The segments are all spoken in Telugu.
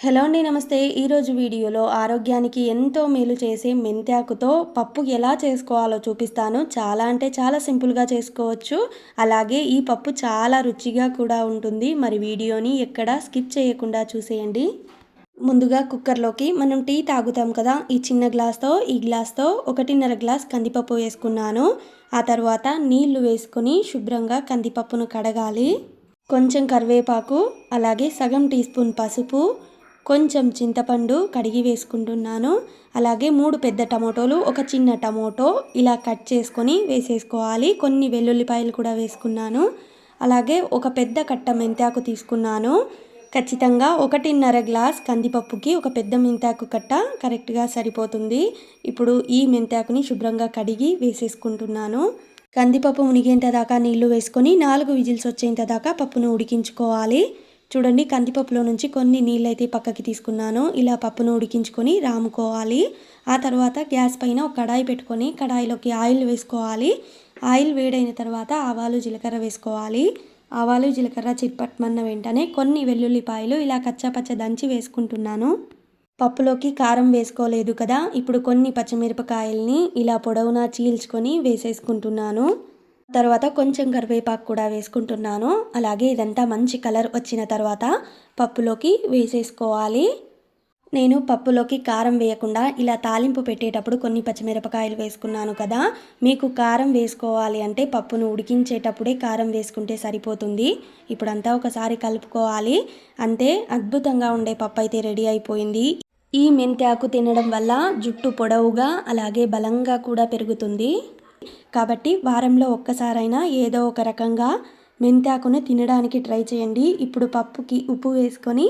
హలో అండి నమస్తే. ఈరోజు వీడియోలో ఆరోగ్యానికి ఎంతో మేలు చేసే మెంతాకుతో పప్పు ఎలా చేసుకోవాలో చూపిస్తాను. చాలా అంటే చాలా సింపుల్గా చేసుకోవచ్చు. అలాగే ఈ పప్పు చాలా రుచిగా కూడా ఉంటుంది. మరి వీడియోని ఎక్కడ స్కిప్ చేయకుండా చూసేయండి. ముందుగా కుక్కర్లోకి మనం టీ తాగుతాం కదా ఈ చిన్న గ్లాస్తో ఈ గ్లాస్తో ఒకటిన్నర గ్లాస్ కందిపప్పు వేసుకున్నాను. ఆ తర్వాత నీళ్ళు వేసుకొని శుభ్రంగా కందిపప్పును కడగాలి. కొంచెం కరివేపాకు అలాగే సగం టీ స్పూన్ పసుపు కొంచెం చింతపండు కడిగి వేసుకుంటున్నాను. అలాగే మూడు పెద్ద టమోటోలు ఒక చిన్న టమోటో ఇలా కట్ చేసుకొని వేసేసుకోవాలి. కొన్ని వెల్లుల్లిపాయలు కూడా వేసుకున్నాను. అలాగే ఒక పెద్ద కట్ట మెంతాకు తీసుకున్నాను. ఖచ్చితంగా ఒకటిన్నర గ్లాస్ కందిపప్పుకి ఒక పెద్ద మెంతాకు కట్ట కరెక్ట్గా సరిపోతుంది. ఇప్పుడు ఈ మెంతాకుని శుభ్రంగా కడిగి వేసేసుకుంటున్నాను. కందిపప్పు మునిగేంత దాకా నీళ్ళు వేసుకొని నాలుగు విజిల్స్ వచ్చేంత దాకా పప్పును ఉడికించుకోవాలి. చూడండి కందిపప్పులో నుంచి కొన్ని నీళ్ళు అయితే పక్కకి తీసుకున్నాను. ఇలా పప్పును ఉడికించుకొని రాముకోవాలి. ఆ తర్వాత గ్యాస్ పైన ఒక కడాయి పెట్టుకొని కడాయిలోకి ఆయిల్ వేసుకోవాలి. ఆయిల్ వేడైన తర్వాత ఆవాలు జీలకర్ర వేసుకోవాలి. ఆవాలు జీలకర్ర చిట్పట్మన్న వెంటనే కొన్ని వెల్లుల్లిపాయలు ఇలా కచ్చాపచ్చ దంచి వేసుకుంటున్నాను. పప్పులోకి కారం వేసుకోలేదు కదా ఇప్పుడు కొన్ని పచ్చిమిరపకాయల్ని ఇలా పొడవునా చీల్చుకొని వేసేసుకుంటున్నాను. తర్వాత కొంచెం కరివేపాకు కూడా వేసుకుంటున్నాను. అలాగే ఇదంతా మంచి కలర్ వచ్చిన తర్వాత పప్పులోకి వేసేసుకోవాలి. నేను పప్పులోకి కారం వేయకుండా ఇలా తాలింపు పెట్టేటప్పుడు కొన్ని పచ్చిమిరపకాయలు వేసుకున్నాను కదా. మీకు కారం వేసుకోవాలి అంటే పప్పును ఉడికించేటప్పుడే కారం వేసుకుంటే సరిపోతుంది. ఇప్పుడంతా ఒకసారి కలుపుకోవాలి. అంతే అద్భుతంగా ఉండే పప్పు అయితే రెడీ అయిపోయింది. ఈ మెంతి ఆకు తినడం వల్ల జుట్టు పొడవుగా అలాగే బలంగా కూడా పెరుగుతుంది. కాబట్టి వారంలో ఒక్కసారైనా ఏదో ఒక రకంగా మెంతాకును తినడానికి ట్రై చేయండి. ఇప్పుడు పప్పుకి ఉప్పు వేసుకొని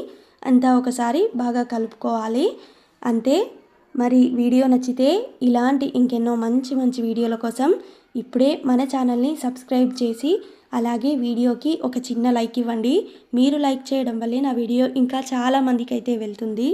అంతా ఒకసారి బాగా కలుపుకోవాలి. అంతే. మరి వీడియో నచ్చితే ఇలాంటి ఇంకెన్నో మంచి మంచి వీడియోల కోసం ఇప్పుడే మన ఛానల్ని సబ్స్క్రైబ్ చేసి అలాగే వీడియోకి ఒక చిన్న లైక్ ఇవ్వండి. మీరు లైక్ చేయడం వల్లే నా వీడియో ఇంకా చాలామందికి అయితే వెళ్తుంది.